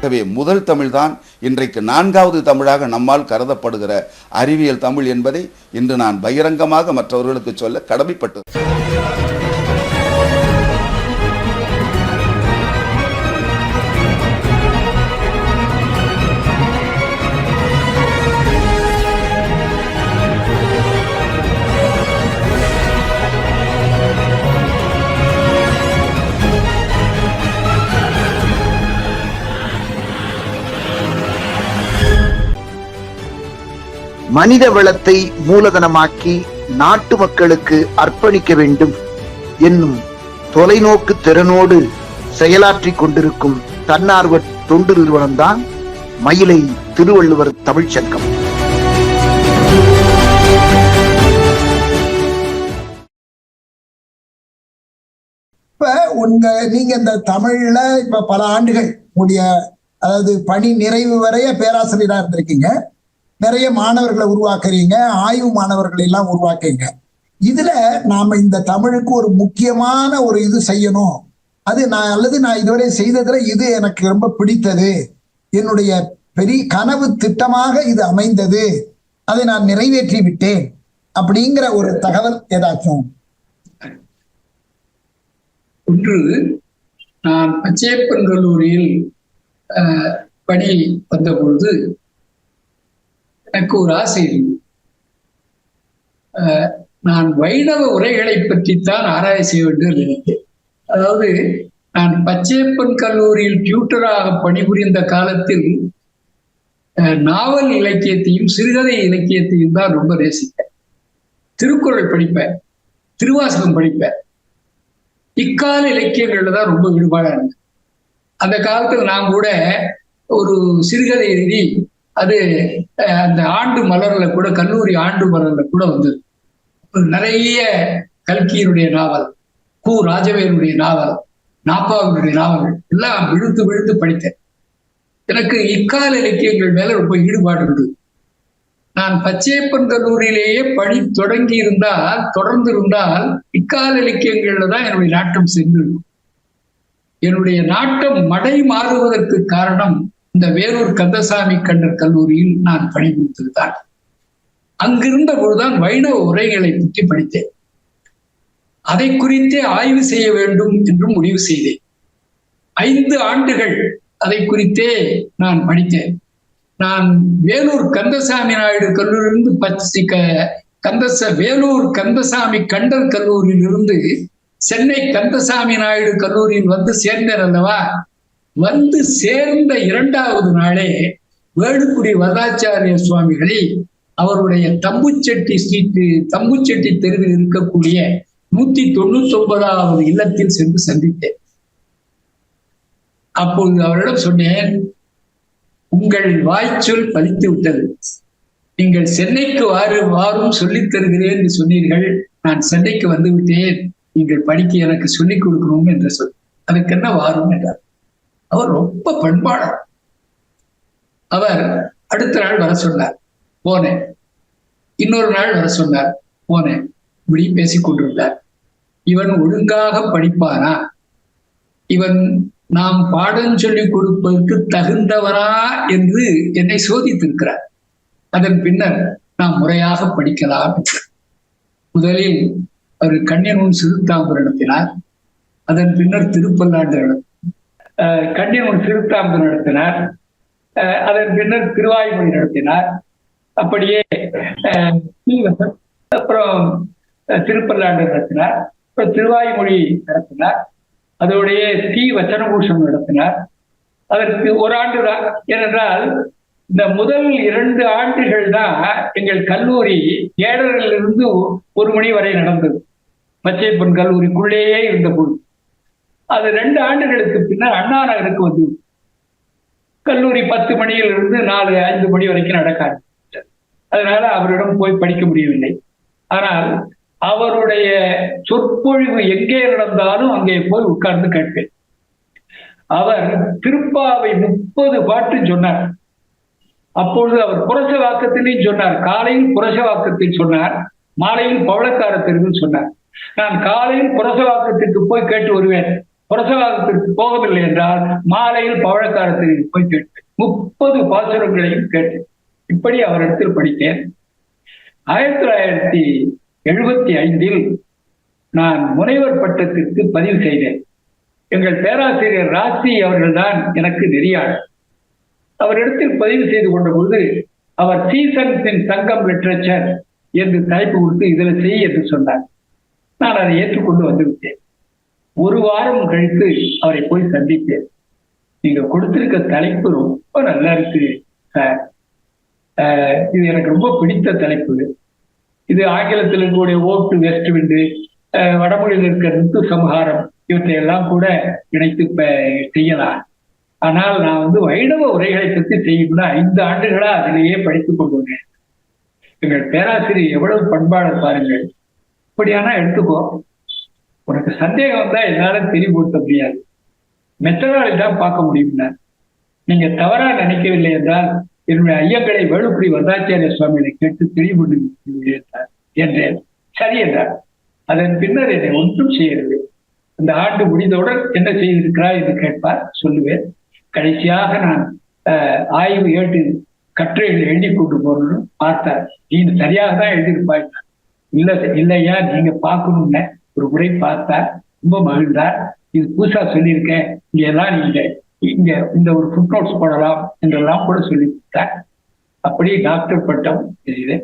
ஆகவே முதல் தமிழ்தான் இன்றைக்கு நான்காவது தமிழாக நம்மால் கருதப்படுகிற அறிவியல் தமிழ் என்பதை இன்று நான் பகிரங்கமாக மற்றவர்களுக்கு சொல்ல கடமைப்பட்டு மனித வளத்தை மூலதனமாக்கி நாட்டு மக்களுக்கு அர்ப்பணிக்க வேண்டும் என்னும் தொலைநோக்கு திறனோடு செயலாற்றிக் கொண்டிருக்கும் தன்னார்வ தொண்டு நிறுவனம்தான் மயிலை திருவள்ளுவர் தமிழ்ச்சங்கம். இப்ப உங்க நீங்க இந்த தமிழ்ல இப்ப பல ஆண்டுகள் உடைய அதாவது பணி நிறைவு வரைய பேராசிரியரா இருந்திருக்கீங்க. நிறைய மாணவர்களை உருவாக்குறீங்க ஆய்வு மாணவர்களை எல்லாம் உருவாக்குறீங்க. இதுல நாம இந்த தமிழுக்கு ஒரு முக்கியமான ஒரு இது செய்யணும். அது நான் அல்லது நான் இதுவரை செய்ததுல இது எனக்கு ரொம்ப பிடித்தது. என்னுடைய பெரிய கனவு திட்டமாக இது அமைந்தது. அதை நான் நிறைவேற்றி விட்டேன் அப்படிங்கிற ஒரு தகவல் ஏதாச்சும்? ஒன்று நான் அச்சேப்பன் கல்லூரியில் பணி வந்த பொழுது எனக்கு ஒரு ஆசை இருந்தது. அஹ், நான் வைணவ உரைகளை பற்றித்தான் ஆராய செய்ய வேண்டும் நினைத்தேன் அதாவது நான் பச்சையப்பன் கல்லூரியில் டியூட்டராக பணிபுரிந்த காலத்தில் அஹ், நாவல் இலக்கியத்தையும் சிறுகதை இலக்கியத்தையும் தான் ரொம்ப நேசிப்பேன். திருக்குறள் படிப்பேன். திருவாசகம் படிப்பேன். இக்கால இலக்கியங்கள்ல தான் ரொம்ப ஈடுபாடா இருந்தேன். அந்த காலத்துல நான் கூட ஒரு சிறுகதை எழுதி அது அந்த ஆண்டு மலர்ல கூட கல்லூரி ஆண்டு மலர்ல கூட வந்தது. நிறைய கல்கியினுடைய நாவல் கு ராஜவேலுடைய நாவல் நாப்பாவினுடைய நாவல் எல்லாம் விழுத்து விழுத்து படித்தேன். எனக்கு இக்கால இலக்கியங்கள் மேல ரொம்ப ஈடுபாடு உண்டு. நான் பச்சையப்பன் கல்லூரியிலேயே பணி தொடங்கி இருந்தால் தொடர்ந்து இருந்தால் இக்கால இலக்கியங்கள்ல தான் என்னுடைய நாட்டம் சென்றிருக்கும். என்னுடைய நாட்டம் மடை மாறுவதற்கு காரணம் இந்த வேலூர் கந்தசாமி கண்டர் கல்லூரியில் நான் பணிபுரித்ததுதான் அங்கிருந்த பொழுதுதான் வைணவ உரைகளை பற்றி படித்தேன். அதை குறித்தே ஆய்வு செய்ய வேண்டும் என்று முடிவு செய்தேன். ஐந்து ஆண்டுகள் அதை குறித்தே நான் படித்தேன். நான் வேலூர் கந்தசாமி நாயுடு கல்லூரியிலிருந்து பச்சை க- கந்தச வேலூர் கந்தசாமி கண்டர் கல்லூரியிலிருந்து சென்னை கந்தசாமி நாயுடு கல்லூரியில் வந்து சேர்ந்தேன் அல்லவா? வந்து சேர்ந்த இரண்டாவது நாளே வேடுக்குடி வரதாச்சாரிய சுவாமிகளை அவருடைய தம்புச்செட்டி ஸ்ட்ரீட் தம்புச்செட்டி தெருவில் இருக்கக்கூடிய நூத்தி தொண்ணூத்தி ஒன்பதாவது இல்லத்தில் சென்று சந்தித்தேன். அப்போது அவரிடம் சொன்னேன் உங்கள் வாய்ச்சொல் பலித்து விட்டது. நீங்கள் சென்னைக்கு வாரு வாரும் சொல்லித் தருகிறேன் என்று சொன்னீர்கள். நான் சென்னைக்கு வந்து விட்டேன். நீங்கள் படிக்க எனக்கு சொல்லிக் கொடுக்கணும் என்று சொல் அதுக்கு என்ன வாரும் என்றார். அவர் ரொம்ப பண்பாளர். அவர் அடுத்த நாள் வர சொன்னார் போனேன். இன்னொரு நாள் வர சொன்னார் போனேன். இப்படி பேசிக் கொண்டிருந்தார். இவன் ஒழுங்காக படிப்பானா? இவன் நாம் பாடம் சொல்லிக் கொடுப்பதற்கு தகுந்தவரா? என்று என்னை சோதித்திருக்கிறார். அதன் பின்னர் நாம் முறையாக படிக்கலாம். முதலில் அவர் கண்ணியனும் சிறுத்தாம்பு நடத்தினார். அதன் பின்னர் திருப்பல்லாண்டு கண்ணியமன் சிறுத்தாம்பு நடத்தினார். அஹ் அதன் பின்னர் திருவாய்மொழி நடத்தினார். அப்படியே அப்புறம் திருப்பல்லாண்டு நடத்தினார். அப்புறம் திருவாய்மொழி நடத்தினார். அதோடைய டி வச்சனபூஷன் நடத்தினார். அதற்கு ஒரு ஆண்டு தான். ஏனென்றால் இந்த முதல் இரண்டு ஆண்டுகள் தான் எங்கள் கல்லூரி ஏழரிலிருந்து ஒரு மணி வரை நடந்தது. பச்சைப்பன் கல்லூரிக்குள்ளேயே இருந்த பொழுது. அது ரெண்டு ஆண்டுகளுக்கு பின்னர் அண்ணா நகருக்கு வந்து கல்லூரி பத்து மணியிலிருந்து நாலு ஐந்து மணி வரைக்கும் நடக்க ஆரம்பித்தது. அதனால அவரிடம் போய் படிக்க முடியவில்லை. ஆனால் அவருடைய சொற்பொழிவு எங்கே நடந்தாலும் அங்கே போய் உட்கார்ந்து கேட்பேன். அவர் திருப்பாவை முப்பது பாட்டு சொன்னார். அப்பொழுது அவர் புரச வாக்கத்திலையும் சொன்னார். காலையில் புரச வாக்கத்தில் சொன்னார். மாலையில் பவளக்காரத்திற்கும் சொன்னார். நான் காலையில் புரச வாக்கத்திற்கு போய் கேட்டு வருவேன். பிரசவாதத்திற்கு போகவில்லை என்றால் மாலையில் பவழக்காரத்திற்கு போய் கேட்டேன். முப்பது பாசுரங்களையும் கேட்டேன். இப்படி அவரிடத்தில் படித்தேன். ஆயிரத்தி தொள்ளாயிரத்தி எழுபத்தி ஐந்தில் நான் முனைவர் பட்டத்திற்கு பதிவு செய்தேன். எங்கள் பேராசிரியர் ராசி அவர்கள்தான் எனக்கு நெறியாளர். அவரிடத்தில் பதிவு செய்து கொண்ட பொழுது அவர் சீசன்ஸின் சங்கம் லிட்ரேச்சர் என்று தலைப்பு கொடுத்து இதுல செய் என்று சொன்னார். நான் அதை ஏற்றுக்கொண்டு வந்துவிட்டேன். ஒரு வாரம் கழித்து அவரை போய் சந்தித்தேன். நீங்க கொடுத்திருக்க தலைப்பு ரொம்ப நல்லா இருக்கு சார். ஆஹ் இது எனக்கு ரொம்ப பிடித்த தலைப்பு. இது ஆங்கிலத்தில் இருக்கக்கூடிய ஓட்டு வெஸ்ட் விண்டு வடமொழியில் இருக்கிற ரித்து சமஹாரம் இவற்றை எல்லாம் கூட இணைத்து செய்யலாம். ஆனால் நான் வந்து வைணவ உரைகளை பற்றி செய்யணும்னா ஐந்து ஆண்டுகளா அதிலேயே படித்துக் கொண்டு வந்தேன் எங்கள் பேராசிரியர் எவ்வளவு பண்பாடு பாருங்கள். இப்படியானா எடுத்துக்கோ. உனக்கு சந்தேகம் வந்தா என்னால தெளிவுபடுத்த முடியாது மெத்தடாலஜி தான் பார்க்க முடியும்னா நீங்க தவறா நினைக்கவில்லை என்றால் என்னுடைய ஐயங்களை வேலுக்குடி வரதாச்சாரிய சுவாமிகளை கேட்டு தெளிவுபடுத்தி என்றேன். சரி என்றார். அதன் பின்னர் என்னை ஒன்றும் செய்யவில்லை. இந்த ஆண்டு முடிந்தவுடன் என்ன செய்திருக்கிறாய் என்று கேட்பார் சொல்லுவேன். கடைசியாக நான் அஹ், ஆய்வு ஏட்டு கட்டுரைகள் எழுதி கொண்டு போகணும்னு பார்த்தார். நீ சரியாக தான் எழுதியிருப்பாய். இல்ல இல்லையா நீங்க பார்க்கணும்னு. ஒரு முறை பார்த்தார் ரொம்ப மகிழ்ந்தார். இது புதுசா சொல்லியிருக்கேன். இங்க எல்லாம் நீங்க இங்க இந்த ஒரு ஃபுட் நோட்ஸ் போடலாம் என்றெல்லாம் கூட சொல்லி கொடுத்தார் அப்படி டாக்டர் பட்டம் தெரியுது